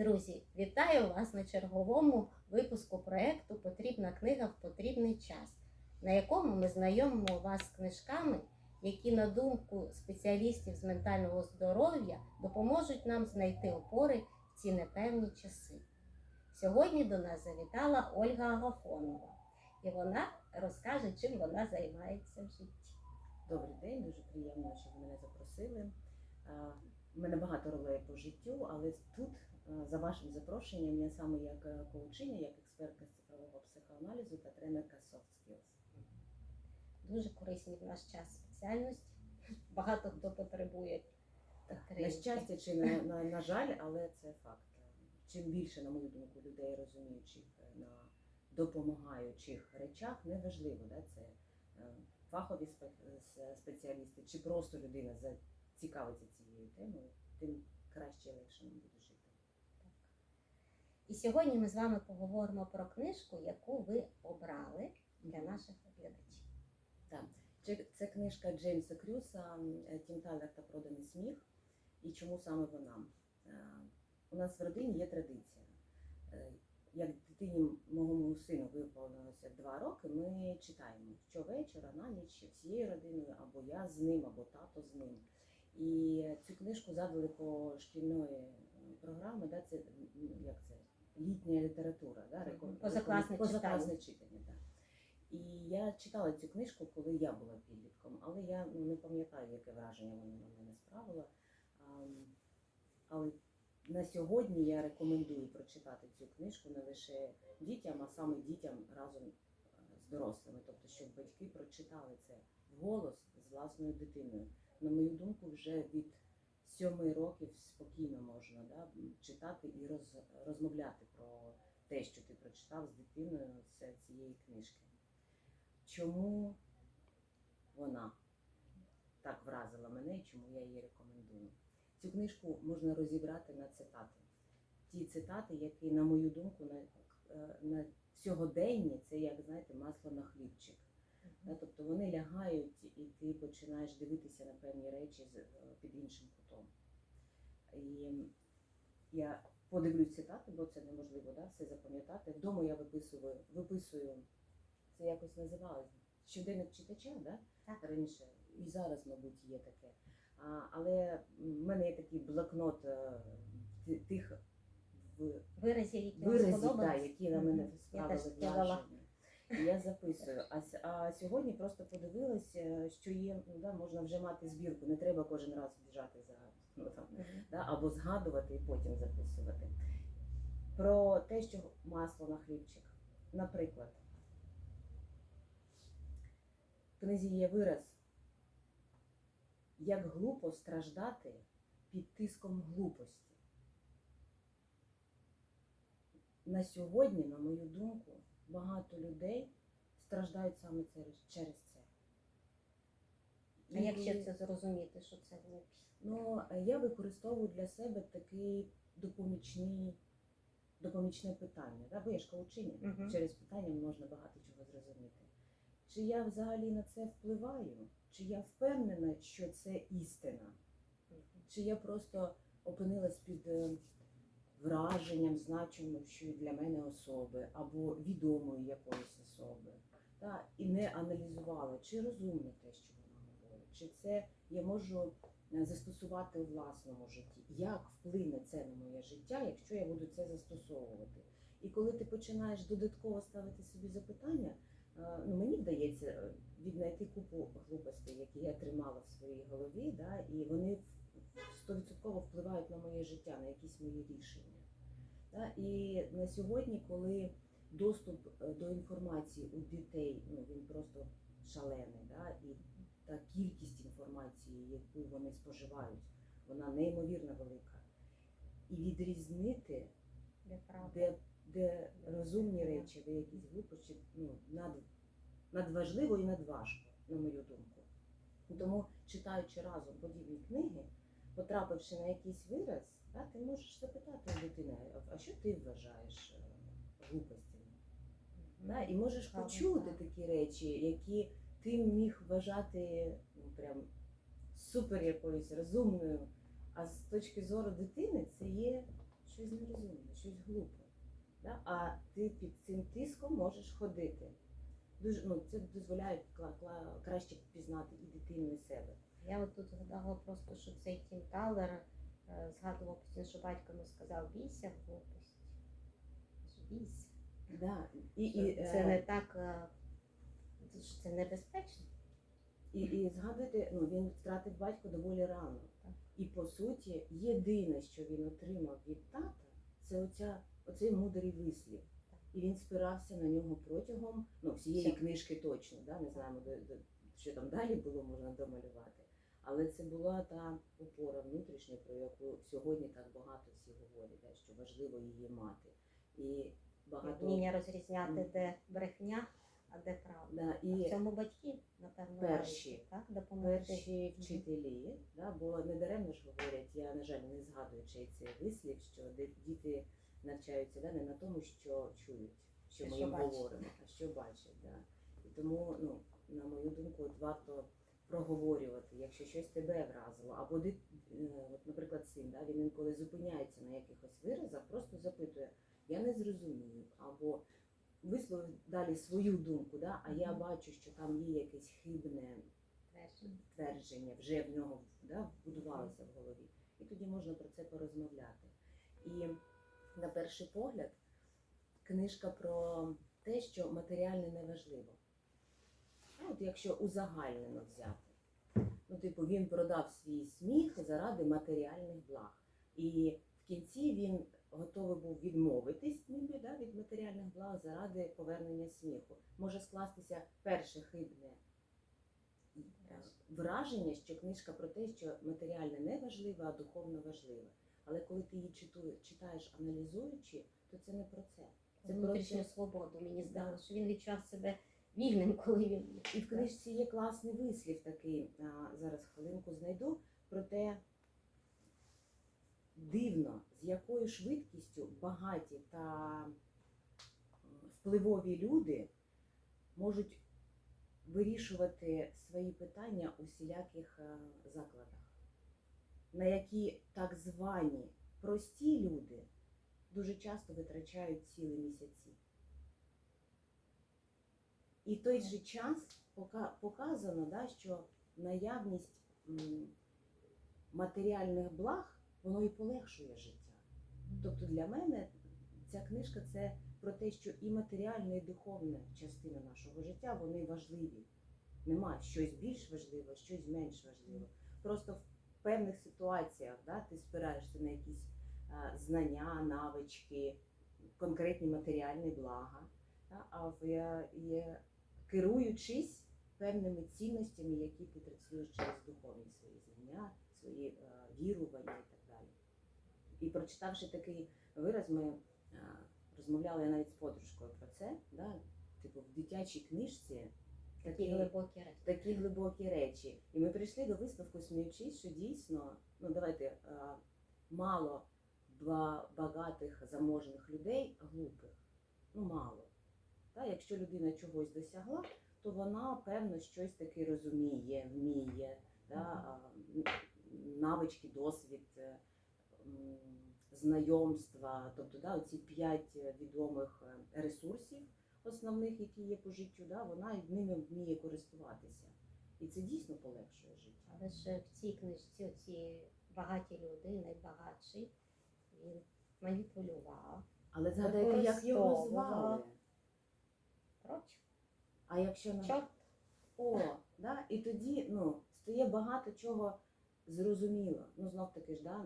Друзі, вітаю вас на черговому випуску проєкту Потрібна книга в потрібний час, на якому ми знайомимо вас з книжками, які, на думку спеціалістів з ментального здоров'я, допоможуть нам знайти опори в ці непевні часи. Сьогодні до нас завітала Ольга Агафонова, і вона розкаже, чим вона займається в житті. Добрий день, дуже приємно, що ви мене запросили. У мене багато ролей по життю, але тут, за вашим запрошенням, я саме як е, коучиня, як експертка з цифрового психоаналізу та тренерка soft skills. Дуже корисні в наш час спеціальності. Багато хто потребує на щастя чи на, на, на жаль, але це факт. Чим більше, на мою думку, людей розуміючих е, на допомагаючих речах, неважливо, да, це е, фахові спеціалісти чи просто людина зацікавиться цією темою, тим краще і легше нам буде. І сьогодні ми з вами поговоримо про книжку, яку ви обрали для наших глядачів. Це, це книжка Джеймса Крюса е, Тім Талер та проданий сміх. І чому саме вона? Е, У нас в родині є традиція. Е, Як дитині моєму сину виповнилося два роки, ми читаємо щовечора, на ніч всією родиною, або я з ним, або тато з ним. І цю книжку задали по шкільної програми, да, це як це літня література, да, реком- Позакласне позакласне читання. Да. І я читала цю книжку, коли я була підлітком, але я ну, не пам'ятаю, яке враження вона на мене справила. Ам, Але на сьогодні я рекомендую прочитати цю книжку не лише дітям, а саме дітям разом е, з дорослими. Тобто, щоб батьки прочитали це вголос з власною дитиною. На мою думку, вже від сьоми років спокійно можна да, читати і роз, розмовляти про те, що ти прочитав з дитиною з цієї книжки. Чому вона так вразила мене і чому я її рекомендую? Цю книжку можна розібрати на цитати. Ті цитати, які, на мою думку, на, е, на сьогоденні це як знаєте, масло на хлібчик. Да, тобто вони лягають, і ти починаєш дивитися на певні речі е, під іншим кутом. І я подивлюсь цитати, бо це неможливо да, все запам'ятати. Вдома я виписую, виписую це якось називалось щоденник читача, да? Так. раніше. І зараз, мабуть, є таке. А, але в мене є такий блокнот е, тих в- Виразів, які вам виразів, да, які на мене. Справили враження. І Я записую. А, с- а сьогодні просто подивилась, е, що є, ну, да, можна вже мати збірку, не треба кожен раз біжати за ну, там, да, або згадувати і потім записувати. Про те, що масло на хлібчик. Наприклад, в книзі є вираз, як глупо страждати під тиском глупості. На сьогодні, на мою думку, багато людей страждають саме через, через це. А як ще це зрозуміти, що це глупість? Ну, е, я використовую для себе такий допомічний, допомічне питання. Да? Бо я ж коучиня. Мгм. Через питання можна багато чого зрозуміти. Чи я взагалі на це впливаю? Чи я впевнена, що це істина? Чи я просто опинилась під е, враженням значимої для мене особи або відомої якоїсь особи? Та, і не аналізувала, чи розумне те, що вона говорить, чи це я можу е, застосувати у власному житті. Як вплине це на моє життя, якщо я буду це застосовувати? І коли ти починаєш додатково ставити собі запитання, е, ну мені вдається е, віднайти купу глупостей, які я тримала в своїй голові, да, і вони стовідсотково впливають на моє життя, на якісь мої рішення. Да. І на сьогодні, коли доступ е, до інформації у дітей, ну він просто шалений, да, і та кількість інформації, яку вони споживають, вона неймовірно велика. І відрізнити, Де де, де розумні речі, де якісь глупості, ну, над, надважливо і надважко, на мою думку. Тому, читаючи разом подібні книги, потрапивши на якийсь вираз, да, ти можеш запитати у дитини, «А- що ти вважаєш е, глупостями? Да, і можеш Правда, почути так. такі речі, які ти міг вважати ну, прям супер якоюсь розумною. А з точки зору дитини це є щось нерозумне, щось глупе. Да? А ти під цим тиском можеш ходити. Дуже, ну, це дозволяє краще пізнати і дитину, і себе. Я от тут згадала просто, що цей Тім Талер е, згадував постійно, що батько йому сказав бійся глупості. Ж Бійся. Да. І, і, це е, не так, е, що це небезпечно. І, і згадуйте, ну він втратив батька доволі рано. Так. І по суті, єдине, що він отримав від тата, це оця, оцей мудрий вислів. І він спирався на нього протягом ну, всієї Всього. книжки точно. Да? Не знаємо, до, до, що там далі було, можна домалювати. Але це була та опора внутрішня, про яку сьогодні так багато всі говорять, що важливо її мати. І багато Вміння розрізняти, де брехня, а де правда. да, А в цьому батьки, напевно, Перші. мають, так, перші вчителі, да, бо недаремно ж говорять, я, на жаль, не згадую чий це вислів, що діти навчаються да, не на тому, що чують, що ми їм говоримо, а що бачать. Да. І тому, ну, на мою думку, от варто проговорювати, якщо щось тебе вразило, або е, от, наприклад, син, да, він інколи зупиняється на якихось виразах, просто запитує, я не зрозумів, або висловив далі свою думку, да, а я бачу, що там є якесь хибне Твердження. вже в нього да, вбудувалося в голові. І тоді можна про це порозмовляти. І на перший погляд, книжка про те, що матеріальне неважливо. Ну, От якщо узагальнено взяти. Ну, типу, він продав свій сміх заради матеріальних благ. І в кінці він готовий був відмовитись ніби, да, від матеріальних благ заради повернення сміху. Може скластися перше хибне е, враження, що книжка про те, що матеріальне не важливе, а духовно важливе. Але коли ти її читаєш аналізуючи, то це не про це. Це внутрішню просто- свободу. Мені Да. що він відчував себе вільним, коли він І в книжці є класний вислів такий, зараз хвилинку знайду, про те, дивно, з якою швидкістю багаті та впливові люди можуть вирішувати свої питання у всіляких е, закладах, на які так звані прості люди дуже часто витрачають цілі місяці. І в той же час показано, да, що наявність матеріальних благ воно і полегшує життя. Тобто для мене ця книжка це про те, що і матеріальна, і духовна частина нашого життя вони важливі. Нема щось більш важливе, щось менш важливе. Просто в певних ситуаціях да, ти спираєшся на якісь знання, навички, конкретні матеріальні блага. А в, керуючись певними цінностями, які ти транслюєш через духовні свої знання, свої е, вірування і так далі. І прочитавши такий вираз, ми е, розмовляли навіть з подружкою про це. Да? Типу, в дитячій книжці такі такі, глибокі речі. такі глибокі речі. І ми прийшли до висновку, сміючись, що дійсно, ну давайте е, мало багатих заможних людей глупих. Ну мало. Та, якщо людина чогось досягла, то вона певно щось таки розуміє, вміє, да, а, м, навички, досвід, е, знайомства, тобто да, оці п'ять відомих е, ресурсів основних, які є по життю, да, вона ними вміє користуватися. І це дійсно полегшує життя. Але ж в цій книжці оці багаті люди, найбагатший, він маніпулював. Але згадайте, як його звали. Коротше, А якщо на чорт, О, да? і тоді ну, стає багато чого зрозуміло. Ну, знов таки ж, да,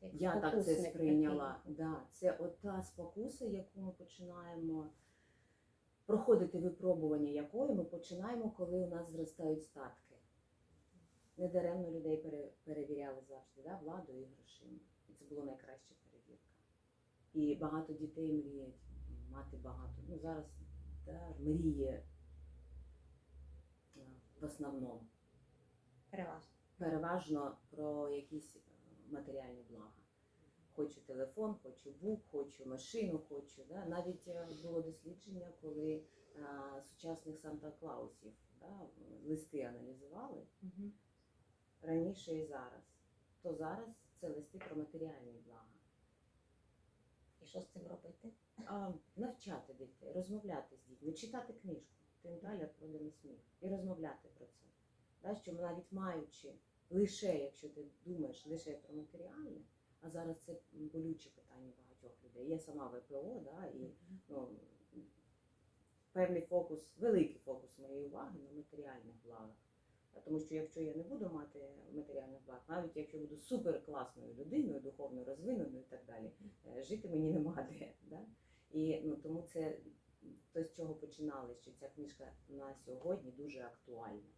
як я так це спокусник сприйняла. Да, це от та спокуса, яку ми починаємо проходити випробування якої ми починаємо, коли у нас зростають статки. Недаремно людей пере- перевіряли завжди, да, владою і грошима. І це була найкраща перевірка. І багато дітей мріють мати багато. Ну зараз да, мріє е, в основному Переважно. переважно про якісь е, матеріальні блага. Хочу телефон, хочу бук, хочу машину, хочу. Да? Навіть е, було дослідження, коли е, сучасних Санта-Клаусів да, листи аналізували Угу. раніше і зараз. То зараз це листи про матеріальні блага. І що з цим робити? а, навчати дітей, розмовляти з дітьми, читати книжку Тенталя про сміх і розмовляти про це. Да, що навіть маючи лише, якщо ти думаєш лише про матеріальне, а зараз це болюче питання багатьох людей. Я сама ВПО, да, і ну, певний фокус, великий фокус моєї уваги на матеріальних благах. Тому що якщо я не буду мати матеріальних благ, навіть якщо буду супер класною людиною, духовно розвиненою і так далі, е, жити мені нема де. Да? І ну, тому це те, з чого починали, що ця книжка на сьогодні дуже актуальна.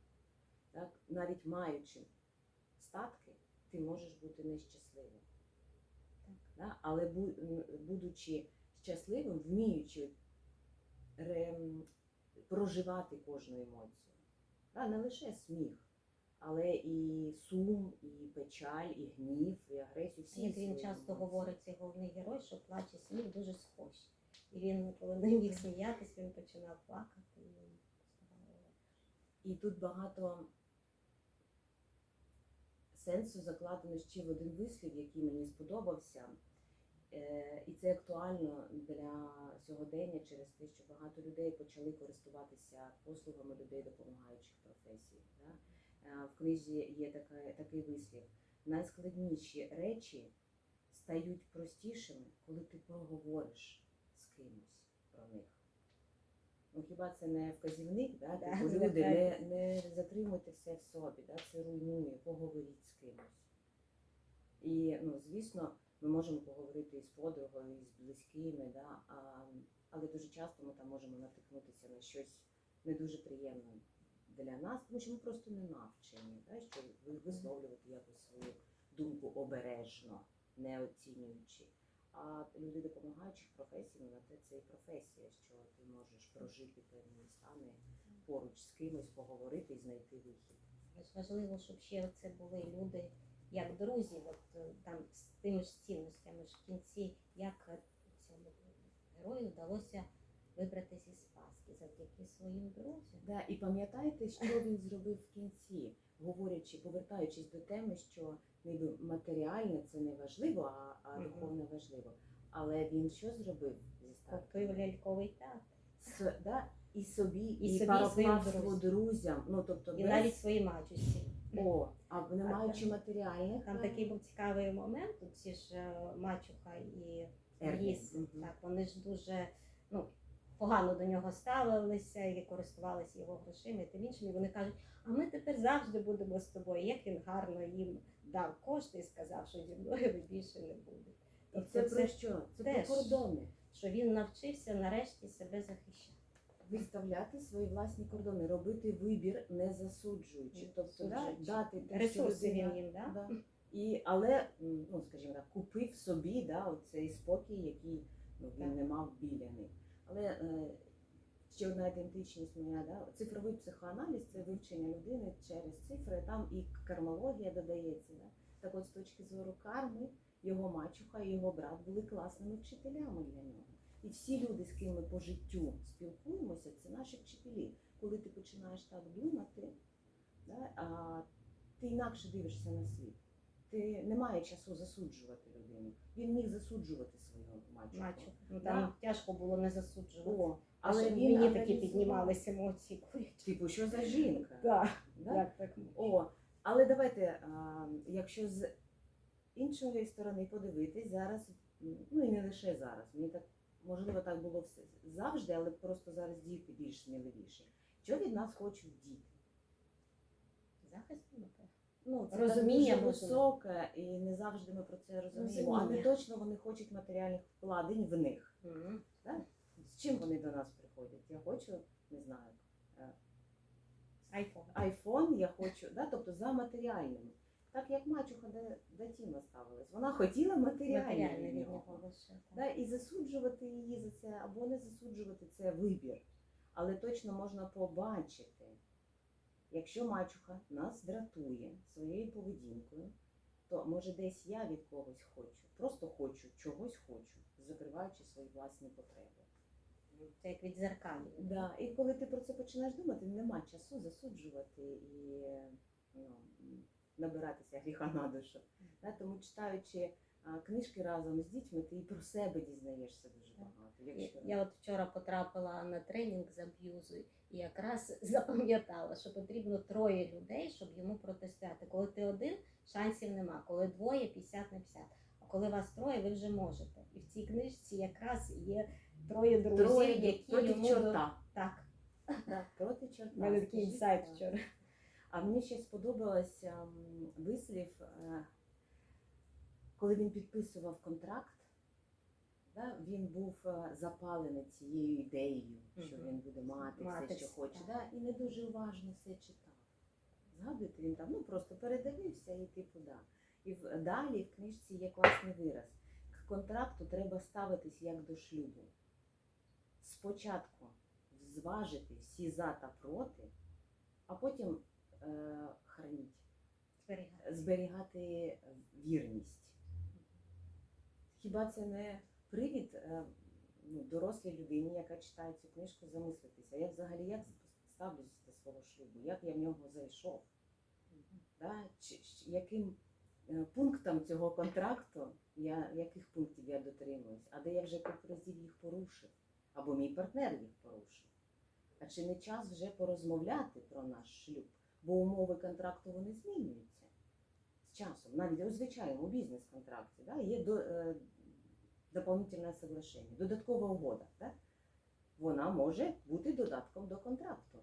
Так? Навіть маючи статки, ти можеш бути нещасливим. Так. Да? Але бу- будучи щасливим, вміючи ре- проживати кожну емоцію. Да? Не лише сміх, але і сум, і печаль, і гнів, і агресію. Всі Як він часто говорить, цей головний герой, що плач і сміх дуже схожі. І він, коли не міг сміятись, він починав плакати. І тут багато сенсу закладено ще в один вислів, який мені сподобався. Е, І це актуально для сьогодення через те, що багато людей почали користуватися послугами людей допомагаючих професій. Да? Е, В книзі є така, такий вислів: найскладніші речі стають простішими, коли ти проговориш з кимось про них. Ну хіба це не вказівник, да? Да, Типу, люди не, не затримуйте все в собі, да? це руйнує, поговоріть з кимось. І ну, звісно, ми можемо поговорити із подругою, і з близькими, да? а, але дуже часто ми там можемо натикнутися на щось не дуже приємне для нас, тому що ми просто не навчені, да? що висловлювати якось свою думку обережно, не оцінюючи. А люди допомагаючих професій, на те це і професія, що ти можеш прожити певні стани поруч з кимось, поговорити і знайти вихід. Важливо, щоб ще це були люди, як друзі, от е, там з тими ж цінностями ж в кінці, як е, цьому герою вдалося вибратися із паски завдяки своїм друзям. Да, і пам'ятаєте, що він зробив в кінці, говорячи, повертаючись до теми, що ніби матеріальне це не важливо, а, а духовне важливо. Але він що зробив зі Купив ляльковий театр. С, да, і собі, І і, собі, своїм друзям. друзям. Ну тобто І без... навіть своїй мачусі. О, а не маючи матеріальних Там е, такий був цікавий момент. Тут ці ж е, мачуха і Мгм. так, вони ж дуже ну, погано до нього ставилися і користувалися його грошима і тим іншим. І вони кажуть, а ми тепер завжди будемо з тобою. Як він гарно їм дав кошти і сказав, що зі мною ви більше не будете. І Тобто це це про що? Це теж. про кордони. Що він навчився нарешті себе захищати. Виставляти свої власні кордони, робити вибір, не засуджуючи. Тобто да, дати те, що Ресурси людина- він їм дав. Да. І, але, ну, скажімо так, купив собі да, цей спокій, який ну, він Так. не мав біля них. Але е, ще одна ідентичність моя, да, цифровий психоаналіз це вивчення людини через цифри, там і кармологія додається. Да. Так от з точки зору карми, його мачуха і його брат були класними вчителями для нього. І всі люди, з ким ми по життю спілкуємося, це наші вчителі. Коли ти починаєш так думати, да, а, ти інакше дивишся на світ. Ти не має часу засуджувати людину. Він міг засуджувати свою мачуху. Мачуха. Ну там тяжко було не засуджувати. О, Але але він мені такі піднімалися емоції. Типу, що за жінка? Да. Да? Як так? О, але давайте, а, якщо з іншої сторони подивитись зараз, ну і не лише зараз, мені так можливо так було все завжди, але просто зараз діти більш сміливіші. Що від нас хочуть діти? Захист, напевно. Ну, це Розуміння, дуже високе, і не завжди ми про це розуміємо. Але точно вони хочуть матеріальних вкладень в них. Мгм. З чим вони до нас приходять? Я хочу, не знаю, Айфон. айфон, я хочу, да, тобто за матеріальними. Так як мачуха до, Тіма ставилась. Вона хотіла від нього. так. Да, і засуджувати її за це або не засуджувати це вибір. Але точно можна побачити, якщо мачуха нас дратує своєю поведінкою, то може десь я від когось хочу, просто хочу, чогось хочу, закриваючи свої власні потреби. Це як від зеркалі. Да, і коли ти про це починаєш думати, нема часу засуджувати і ну, набиратися гріха на душу. Тому читаючи книжки разом з дітьми, ти і про себе дізнаєшся дуже багато. Я, Якщо я от вчора потрапила на тренінг з аб'юзу і якраз запам'ятала, що потрібно троє людей, щоб йому протистояти. Коли ти один, шансів нема. Коли двоє 50 на 50. А коли вас троє, ви вже можете. І в цій книжці якраз є троє друзів, Троє які проти йому чорта. так. Так, проти чорта. У мене такий інсайт вчора. А мені ще сподобалося вислів, е, коли він підписував контракт, да, він був е, запалений цією ідеєю, що він буде мати, все, що хоче, да, і не дуже уважно все читав. Згадуєте, він там ну, просто передивився і типу да. І в, далі в книжці є класний вираз. К контракту треба ставитись як до шлюбу. Спочатку зважити всі за та проти, а потім е, храніть, Зберігати. зберігати вірність. Хіба це не привід е, ну, дорослій людині, яка читає цю книжку, замислитися? Я взагалі як ставлюсь до свого шлюбу, як я в нього зайшов? Да? Чи, яким е, пунктам цього контракту, я, яких пунктів я дотримуюсь, а де я вже разів їх порушив, або мій партнер їх порушив. А чи не час вже порозмовляти про наш шлюб? Бо умови контракту вони змінюються з часом. Навіть у звичайному бізнес-контракті да, є до, е, доповнительне соглашення, додаткова угода. Да? Вона може бути додатком до контракту.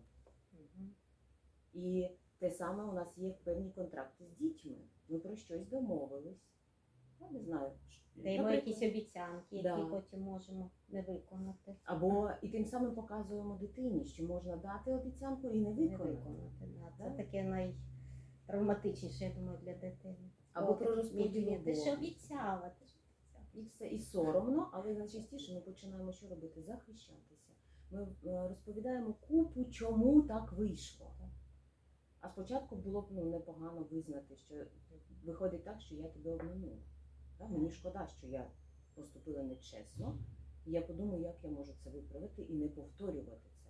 І те саме у нас є певні контракти з дітьми. Ми про щось домовились. Знаю. Даємо наприклад, якісь обіцянки, які Да. потім можемо не виконати. Або і тим самим показуємо дитині, що можна дати обіцянку і не Не виконати. виконати. Да. Це Да? таке найтравматичніше, я думаю, для дитини. Або О, про розподіл Ти ж обов'язків. обіцяла, ти ж обіцяла. І все, і соромно, але найчастіше ми починаємо що робити? Захищатися. Ми е, розповідаємо купу, чому так вийшло. А спочатку було б ну, непогано визнати, що виходить так, що я тебе обманула. Да? Мені шкода, що я поступила нечесно. І я подумаю, як я можу це виправити і не повторювати це.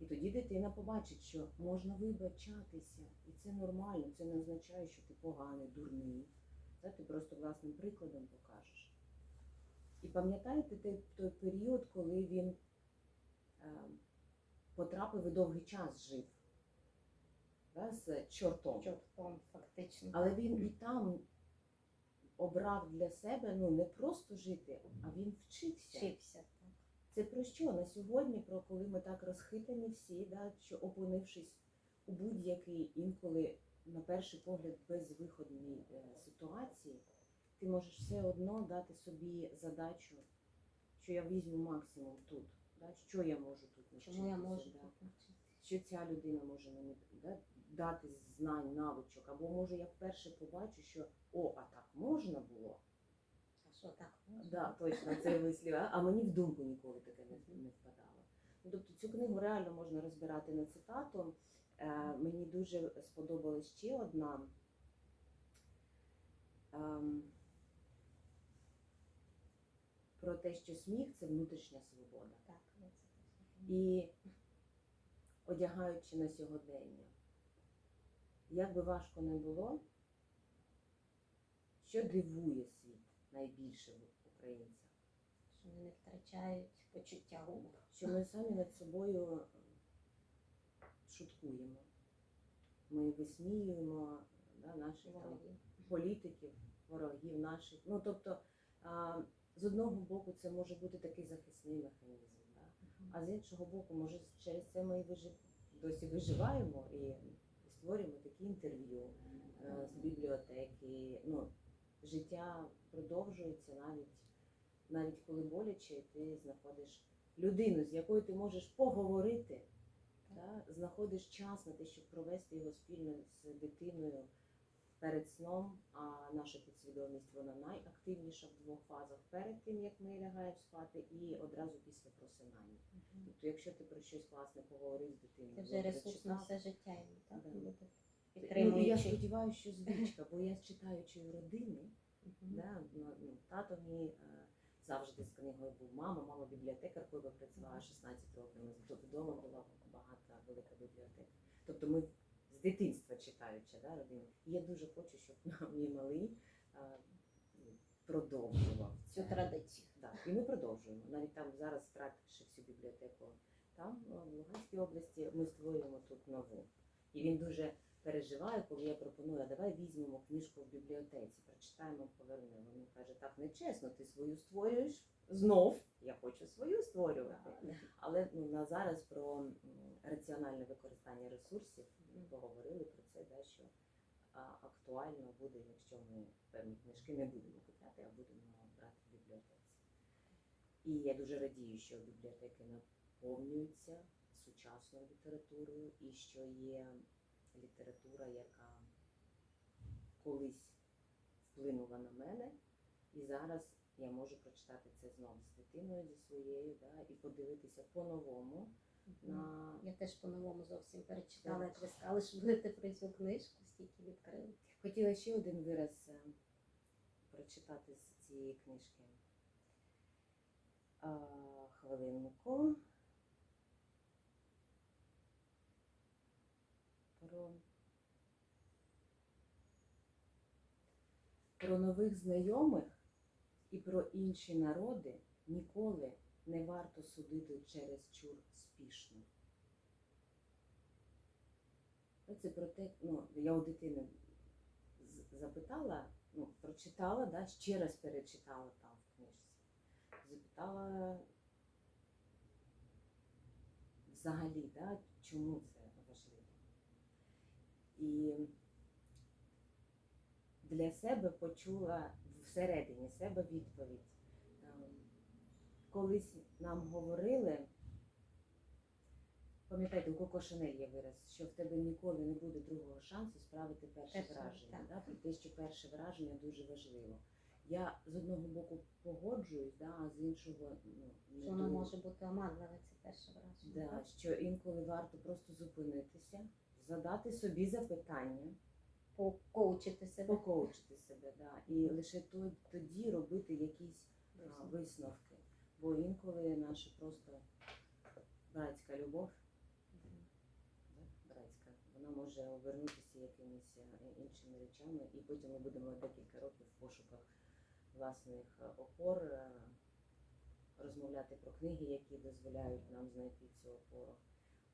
І тоді дитина побачить, що можна вибачатися, і це нормально, це не означає, що ти поганий, дурний. Це ти просто власним прикладом покажеш. І пам'ятаєте той, той період, коли він е, потрапив і довгий час жив да, з чортом. Чортом, фактично. Але він і там обрав для себе ну не просто жити, а він вчився. вчився. Так. Це про що на сьогодні? Про коли ми так розхитані всі, да, що опинившись у будь-якій інколи, на перший погляд, безвиходній е, ситуації, ти можеш все одно дати собі задачу, що я візьму максимум тут, да, що я можу тут навчитися, Чому я можу да, тут навчитися? що ця людина може мені да, дати знань, навичок, або може я вперше побачу, що о, а так можна було. А що так можна? Да, точно це вислів. А мені в думку ніколи таке не, не впадало. Ну, тобто цю книгу реально можна розбирати на цитату. Е, мені дуже сподобалась ще одна. Ем, про те, що сміх це внутрішня свобода. Так, це. І одягаючи на сьогодення, як би важко не було, що дивує світ найбільше в українцях? що вони не втрачають почуття гумору. що ми самі над собою шуткуємо. Ми висміюємо да, наших там, політиків, ворогів наших. Ну тобто, а, з одного боку, це може бути такий захисний механізм. Да? А з іншого боку, може через це ми і вижив... досі виживаємо і створюємо такі інтерв'ю е, з бібліотеки. Ну, життя продовжується навіть, навіть коли боляче, ти знаходиш людину, з якою ти можеш поговорити, да? знаходиш час на те, щоб провести його спільно з дитиною перед сном, а наша підсвідомість вона найактивніша в двох фазах перед тим, як ми лягаємо спати, і одразу після просинання. Тобто, якщо ти про щось класне поговорив з дитиною, Це вже ресурс на все життя йому, так? Да. буде Ну, і я Підтримуючи. сподіваюся, що звичка, бо я читаючи у родини, да, ну, ну, тато мій е, завжди з книгою був мама, мама бібліотекаркою працювала 16 років. У нас вдома була багата велика бібліотека. Тобто ми з дитинства читаючи да, родину. І я дуже хочу, щоб мій малий е, продовжував Цю традицію. Так, і ми продовжуємо. Навіть там зараз втративши всю бібліотеку там, в Луганській області, ми створюємо тут нову. І він дуже переживає, коли я пропоную, а давай візьмемо книжку в бібліотеці, прочитаємо, повернемо. Він каже, так нечесно, ти свою створюєш знов. Я хочу свою створювати. Але ну, на зараз про раціональне використання ресурсів ми поговорили про це, да, що актуально буде, якщо ми певні книжки не будемо купляти, а будемо брати в бібліотеці. І я дуже радію, що бібліотеки наповнюються сучасною літературою і що є література, яка колись вплинула на мене, і зараз я можу прочитати це знову з дитиною зі своєю, да, і подивитися по-новому на Я теж по-новому зовсім перечитала, як ви сказали, що будете про цю книжку, стільки відкрили. Хотіла ще один вираз е, прочитати з цієї книжки. Хвилинку. Про, про нових знайомих і про інші народи ніколи не варто судити через чур спішно. Це про те, ну, я у дитини запитала, ну, прочитала, да, ще раз перечитала там в книжці. Запитала взагалі, да, чому це. І для себе почула всередині себе відповідь. Ем, Колись нам говорили, пам'ятаєте, у Коко Шанель є вираз, що в тебе ніколи не буде другого шансу справити перше враження. Да? Про те, що перше враження дуже важливо. Я з одного боку погоджуюсь, да, а з іншого ну, не Що воно може бути оманливе, це перше враження. Да, що інколи варто просто зупинитися, задати собі запитання, Покоучити себе. покоучити себе, да, і лише тоді робити якісь а, Висновки. Бо інколи наша просто братська любов, братська, вона може обернутися якимись е, іншими речами, і потім ми будемо декілька років в пошуках власних е, опор е, розмовляти про книги, які дозволяють нам знайти цю опору.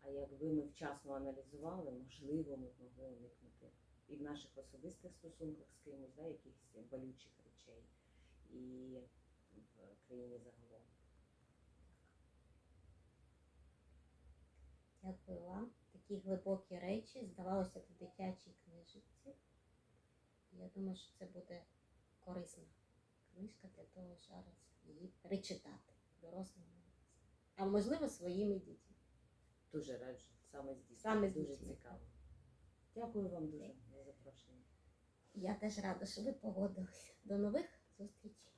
А якби ми вчасно аналізували, можливо, ми б могли уникнути і в наших особистих стосунках з кимось, да, якихось болючих речей, і в країні загалом. Дякую вам. Такі глибокі речі, здавалося б, дитячій книжці. Я думаю, що це буде корисна книжка для того, щоб її перечитати дорослим. А можливо, своїми дітьми. Дуже раджу, саме з дітьми. Саме з дуже дітьми. цікаво. Дякую вам дуже за запрошення. Я теж рада, що ви погодилися. До нових зустрічей.